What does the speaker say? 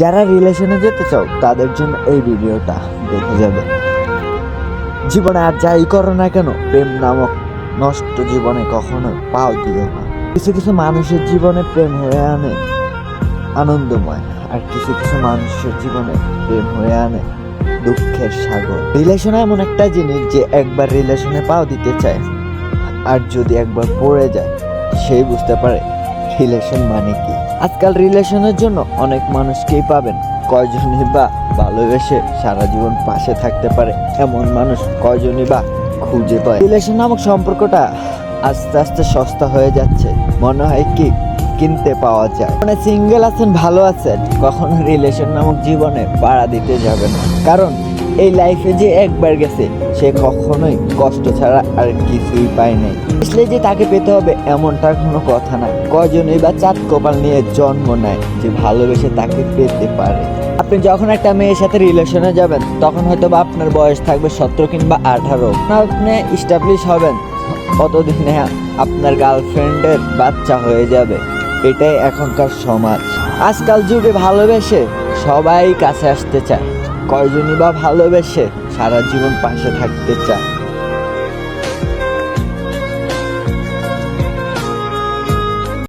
যারা রিলেশনে যেতে চাও, তাদের জন্য এই ভিডিওটা দেখে যাবে। জীবনে আর যাই করো না কেন, প্রেম নামক নষ্ট জীবনে কখনো পাও দিও না। কিছু কিছু মানুষের জীবনে প্রেম হয়ে আনে আনন্দময়, আর কিছু কিছু মানুষের জীবনে প্রেম হয়ে আনে দুঃখের সাগর। রিলেশন এমন একটা জিনিস যে একবার রিলেশনে পাও দিতে চায়, আর যদি একবার পড়ে যায় সেই বুঝতে পারে রিলেশন মানে কি? আজকাল রিলেশনের জন্য অনেক মানুষকেই পাবেন। কয়জনই বা ভালোবেসে সারা জীবন পাশে থাকতে পারে এমন মানুষ কয়জনই বা খুঁজে পায়। রিলেশন নামক সম্পর্কটা আস্তে আস্তে সস্তা হয়ে যাচ্ছে। মনে হয় কি কিনতে পাওয়া যায়। মানে সিঙ্গেল আছেন, ভালো আছেন, কখনো রিলেশন নামক জীবনে পাড়া দিতে যাবে না। কারণ এই লাইফে যে একবার গেছে, সে কখনোই কষ্ট ছাড়া আর কিছুই পায় নাই। আসলে যে তাকে পেতে হবে এমনটা কোনো কথা না। কজনই বা চাঁদ কপাল নিয়ে জন্ম নেয় যে ভালোবেসে তাকে পেতে পারে। আপনি যখন একটা মেয়ের সাথে রিলেশনে যাবেন, তখন হয়তো বা আপনার বয়স থাকবে সতেরো কিংবা আঠারো। আপনি স্টাবলিশ হবেন। অতদিনে আপনার গার্লফ্রেন্ডের বাচ্চা হয়ে যাবে? এটাই এখনকার সমাজ। আজকাল যুগে ভালোবেসে সবাই কাছে আসতে চায়। কয়জনই বা ভালোবেসে সারা জীবন পাশে থাকতে চায়।